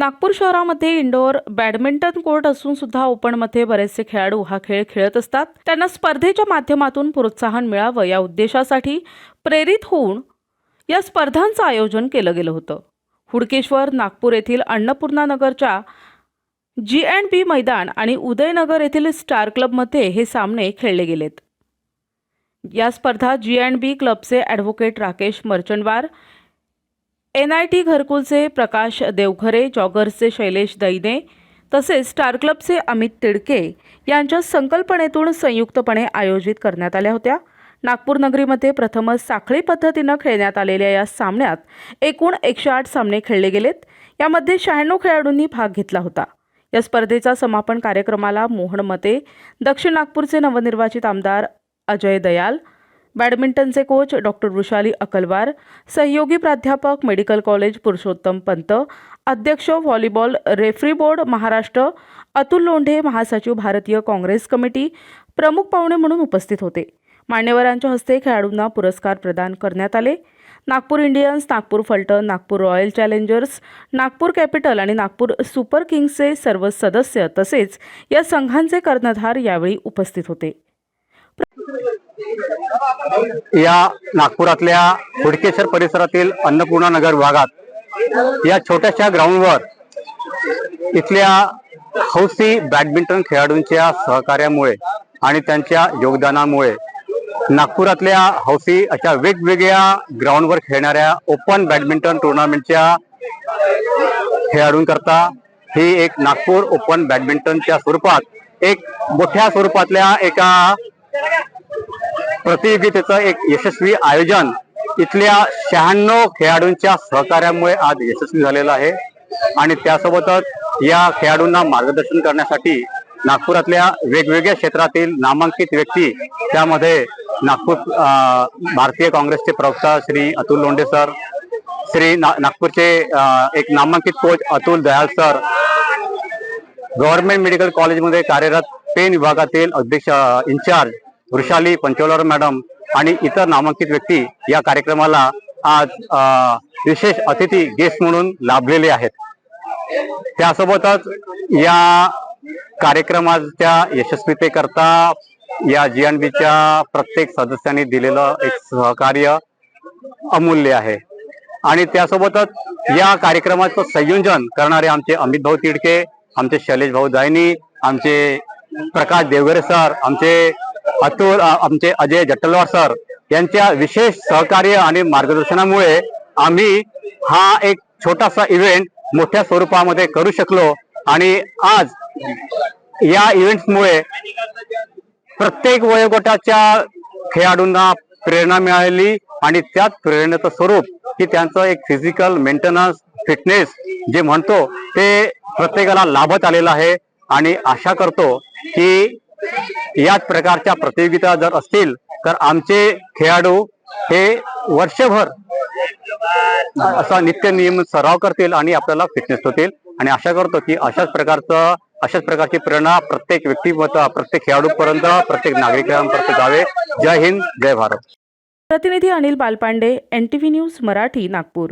नागपूर शहरामध्ये indoor badminton court असून सुद्धा ओपनमध्ये बरेचसे खेळाडू हा खेळ खेळत असतात. त्यांना स्पर्धेच्या माध्यमातून प्रोत्साहन मिळावं या उद्देशासाठी प्रेरित होऊन या स्पर्धांचं आयोजन केलं गेलं होतं. हुडकेश्वर नागपूर येथील अन्नपूर्णा नगरच्या जी अँड बी मैदान आणि उदयनगर येथील स्टार क्लबमध्ये हे सामने खेळले गेलेत. या स्पर्धा जी अँड बी क्लबचे advocate Rakesh Marchandwar N I T घरकुलचे Prakash Deoghare जॉगर्सचे शैलेश दैने तसेच स्टार क्लबचे अमित तिडके यांच्या संकल्पनेतून संयुक्तपणे आयोजित करण्यात आल्या होत्या. नागपूर नगरीमध्ये प्रथमच साखळी पद्धतीनं खेळण्यात आलेल्या या सामन्यात एकूण एकशे आठ सामने खेळले गेलेत. यामध्ये शहाण्णव खेळाडूंनी भाग घेतला होता. या स्पर्धेचा समापन कार्यक्रमाला मोहन मते दक्षिण नागपूरचे नवनिर्वाचित आमदार अजय दयाल बॅडमिंटनचे कोच डॉक्टर वृषाली अकलवार सहयोगी प्राध्यापक मेडिकल कॉलेज पुरुषोत्तम पंत अध्यक्ष volleyball referee board Maharashtra Atul Londhe महासचिव भारतीय काँग्रेस कमिटी प्रमुख पाहुणे म्हणून उपस्थित होते. मान्यवरांच्या हस्ते खेळाडूंना पुरस्कार प्रदान करण्यात आले. Nagpur Indians Nagpur Phaltan Nagpur royal challengers Nagpur capital आणि नागपूर सुपर किंग्सचे सर्व सदस्य तसेच या संघांचे कर्णधार यावेळी उपस्थित होते. या नागपुरातल्या हुडकेश्वर परिसरातील अन्नपूर्णा नगर भागात या छोट्याशा ग्राउंडवर इथल्या हौसी बॅडमिंटन खेळाडूंच्या सहकार्यामुळे आणि त्यांच्या योगदानामुळे नागपुरातल्या हौसी अशा वेगवेगळ्या ग्राउंडवर खेळणाऱ्या ओपन बॅडमिंटन टुर्नामेंटच्या खेळाडूंकरता ही एक नागपूर ओपन बॅडमिंटनच्या स्वरूपात एक मोठ्या स्वरूपातल्या एका प्रतियोगितेचं एक यशस्वी आयोजन इथल्या शहाण्णव खेळाडूंच्या सहकार्यामुळे आज यशस्वी झालेलं आहे. आणि त्यासोबतच या खेळाडूंना मार्गदर्शन करण्यासाठी नागपुरातल्या वेगवेगळ्या क्षेत्रातील नामांकित व्यक्ती त्यामध्ये नागपूर भारतीय काँग्रेसचे प्रवक्ता श्री अतुल लोंढे सर श्री ना, नागपूरचे एक नामांकित coach Atul Dayal sir government medical कॉलेजमध्ये कार्यरत पेन विभागातील अध्यक्ष इन्चार्ज वृषाली पंचोलर मॅडम आणि इतर नामांकित व्यक्ती या कार्यक्रमाला आज विशेष अतिथी गेस्ट म्हणून लाभलेले आहेत. त्यासोबतच या कार्यक्रमाच्या यशस्वीतेकरता या जी एन बीच्या प्रत्येक सदस्यांनी दिलेलं एक सहकार्य अमूल्य आहे. आणि त्यासोबतच या कार्यक्रमाचं संयोजन करणारे आमचे अमित भाऊ तिडके आमचे शैलेश भाऊ दायनी आमचे प्रकाश देवगरे सर आमचे अतुल आमचे अजय जटलवार सर यांच्या विशेष सहकार्य आणि मार्गदर्शनामुळे आम्ही हा एक छोटासा इव्हेंट मोठ्या स्वरूपामध्ये करू शकलो. आणि आज या इव्हेंट्समुळे प्रत्येक वयोगटाच्या खेळाडूंना प्रेरणा मिळाली आणि त्यात प्रेरणेचं स्वरूप की त्यांचं एक फिजिकल मेंटेनन्स फिटनेस जे म्हणतो ते प्रत्येकाला लाभत आलेलं आहे. आणि आशा करतो की याच प्रकारच्या प्रतियोगिता जर असतील तर आमचे खेळाडू हे वर्षभर असा नित्य नियम सराव करतील आणि आपल्याला फिटनेस होतील. आणि आशा करतो की अशाच प्रकारचं अशाच प्रकारची प्रेरणा प्रत्येक व्यक्तिमत्व प्रत्येक खेळाडूपर्यंत प्रत्येक नागरिकांपर्यंत जावे. जय हिंद जय भारत. प्रतिनिधी Anil Balpande N T V news Marathi Nagpur.